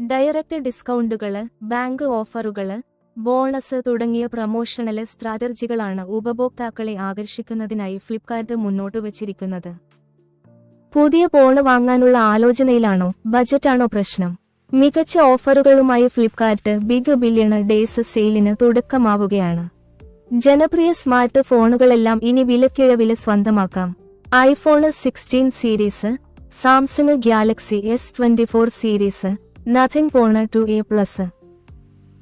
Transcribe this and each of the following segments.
Direct ഡിസ്കൗണ്ടുകൾ bank ഓഫറുകൾ bonus തുടങ്ങിയ പ്രമോഷണൽ സ്ട്രാറ്റജികളാണ് ഉപഭോക്താക്കളെ ആകർഷിക്കുന്നതിനായി ഫ്ലിപ്കാർട്ട് മുന്നോട്ട് വച്ചിരിക്കുന്നത്. പുതിയ ഫോണ് വാങ്ങാനുള്ള ആലോചനയിലാണോ? ബജറ്റാണോ പ്രശ്നം? മികച്ച ഓഫറുകളുമായി ഫ്ലിപ്കാർട്ട് ബിഗ് ബില്യൺ ഡേയ്സ് സെയിലിന് തുടക്കമാവുകയാണ്. ജനപ്രിയ സ്മാർട്ട് ഫോണുകളെല്ലാം ഇനി വിലക്കിഴവിൽ സ്വന്തമാക്കാം. IPhone sixteen series Samsung Galaxy S twenty series Nothing Phone two A plus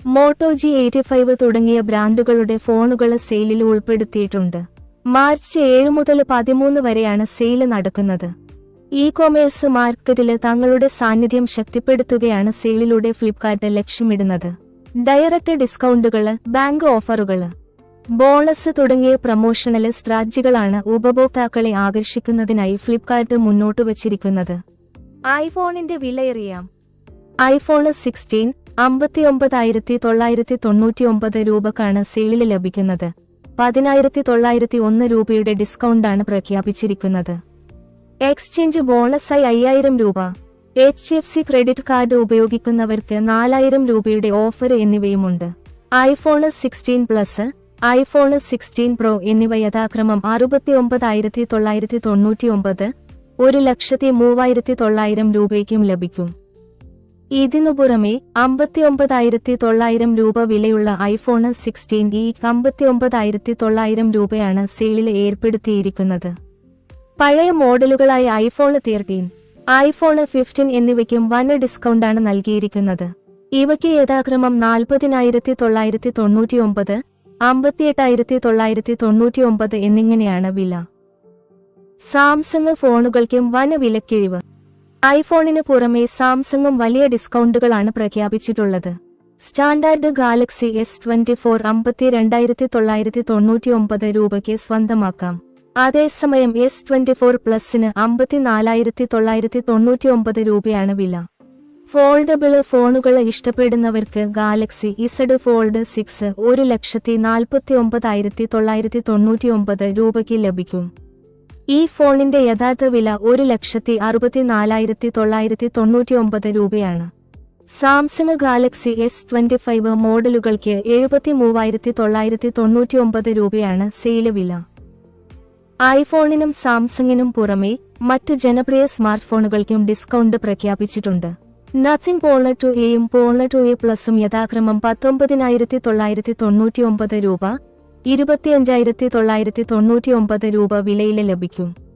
Moto G eighty five തുടങ്ങിയ ബ്രാൻഡുകളുടെ ഫോണുകൾ സെയിലിൽ ഉൾപ്പെടുത്തിയിട്ടുണ്ട്. മാർച്ച് ഏഴ് മുതൽ പതിമൂന്ന് വരെയാണ് സെയിൽ നടക്കുന്നത്. ഇ കൊമേഴ്സ് മാർക്കറ്റിൽ തങ്ങളുടെ സാന്നിധ്യം ശക്തിപ്പെടുത്തുകയാണ് സെയിലിലൂടെ ഫ്ലിപ്കാർട്ട് ലക്ഷ്യമിടുന്നത്. ഡയറക്റ്റ് ഡിസ്കൗണ്ടുകൾ ബാങ്ക് ഓഫറുകൾ ബോണസ് തുടങ്ങിയ പ്രമോഷണൽ സ്ട്രാറ്റജികളാണ് ഉപഭോക്താക്കളെ ആകർഷിക്കുന്നതിനായി ഫ്ലിപ്കാർട്ട് മുന്നോട്ട് വച്ചിരിക്കുന്നത്. ഐഫോണിന്റെ വിലയറിയാം. ഐഫോണ് സിക്സ്റ്റീൻ അമ്പത്തിയൊമ്പതായിരത്തി തൊള്ളായിരത്തി തൊണ്ണൂറ്റിയൊമ്പത് രൂപക്കാണ് സെയിലിൽ ലഭിക്കുന്നത്. പതിനായിരത്തി തൊള്ളായിരത്തി ഒന്ന് രൂപയുടെ ഡിസ്കൗണ്ടാണ് പ്രഖ്യാപിച്ചിരിക്കുന്നത്. എക്സ്ചേഞ്ച് ബോണസായി അയ്യായിരം രൂപ. H D F C credit card ഉപയോഗിക്കുന്നവർക്ക് നാലായിരം രൂപയുടെ offer എന്നിവയുമുണ്ട്. IPhone sixteen plus iPhone sixteen pro എന്നിവ യഥാക്രമം അറുപത്തിയൊമ്പതായിരത്തി തൊള്ളായിരത്തി തൊണ്ണൂറ്റിയൊമ്പത് ഒരു ലക്ഷത്തി മൂവായിരത്തി തൊള്ളായിരം രൂപയ്ക്കും ലഭിക്കും. ഇതിനു പുറമെ അമ്പത്തിയൊമ്പതായിരത്തി തൊള്ളായിരം രൂപ വിലയുള്ള ഐഫോൺ സിക്സ്റ്റീൻ ഈ അമ്പത്തിയൊമ്പതായിരത്തി തൊള്ളായിരം രൂപയാണ് സെയിലിൽ ഏർപ്പെടുത്തിയിരിക്കുന്നത്. പഴയ മോഡലുകളായ ഐഫോൺ തേർട്ടീൻ ഐഫോൺ ഫിഫ്റ്റീൻ എന്നിവയ്ക്കും വന ഡിസ്കൗണ്ടാണ് നൽകിയിരിക്കുന്നത്. ഇവയ്ക്ക് യഥാക്രമം നാൽപ്പതിനായിരത്തി തൊള്ളായിരത്തി തൊണ്ണൂറ്റിയൊമ്പത് അമ്പത്തിയെട്ടായിരത്തി തൊള്ളായിരത്തി തൊണ്ണൂറ്റിയൊമ്പത് എന്നിങ്ങനെയാണ് വില. സാംസങ് ഫോണുകൾക്കും വന വിലക്കിഴിവ്. ഐഫോണിന് പുറമെ സാംസങ്ങും വലിയ ഡിസ്കൗണ്ടുകളാണ് പ്രഖ്യാപിച്ചിട്ടുള്ളത്. Standard Galaxy S twenty four അമ്പത്തി രണ്ടായിരത്തി തൊള്ളായിരത്തി തൊണ്ണൂറ്റി ഒമ്പത് രൂപയ്ക്ക് സ്വന്തമാക്കാം. അതേസമയം എസ് ട്വന്റി ഫോർ പ്ലസിന് അമ്പത്തിനാലായിരത്തി തൊള്ളായിരത്തി തൊണ്ണൂറ്റി ഒമ്പത് രൂപയാണ് വില. ഫോൾഡബിൾ ഫോണുകൾ ഇഷ്ടപ്പെടുന്നവർക്ക് ഗാലക്സി ഇസഡ് ഫോൾഡ് സിക്സ് ഒരു ലക്ഷത്തി നാൽപ്പത്തി ഒമ്പതായിരത്തി തൊള്ളായിരത്തി തൊണ്ണൂറ്റി ഒമ്പത് രൂപയ്ക്ക് ലഭിക്കും. ഈ ഫോണിന്റെ യഥാർത്ഥ വില ഒരു ലക്ഷത്തി അറുപത്തിനാലായിരത്തി തൊള്ളായിരത്തി തൊണ്ണൂറ്റിയൊമ്പത് രൂപയാണ്. Samsung Galaxy S twenty five മോഡലുകൾക്ക് എഴുപത്തി മൂവായിരത്തി തൊള്ളായിരത്തി തൊണ്ണൂറ്റിയൊമ്പത് രൂപയാണ് സെയിൽ വില. ഐഫോണിനും സാംസങ്ങിനും പുറമെ മറ്റ് ജനപ്രിയ സ്മാർട്ട് ഫോണുകൾക്കും ഡിസ്കൗണ്ട് പ്രഖ്യാപിച്ചിട്ടുണ്ട്. നത്തിങ് പോളർ ടു എയും പോളർ ടു എ പ്ലസും യഥാക്രമം പത്തൊമ്പതിനായിരത്തി തൊള്ളായിരത്തി തൊണ്ണൂറ്റിയൊമ്പത് രൂപ ഇരുപത്തിയഞ്ചായിരത്തി തൊള്ളായിരത്തി തൊണ്ണൂറ്റിയൊമ്പത് രൂപ വിലയിൽ ലഭിക്കും.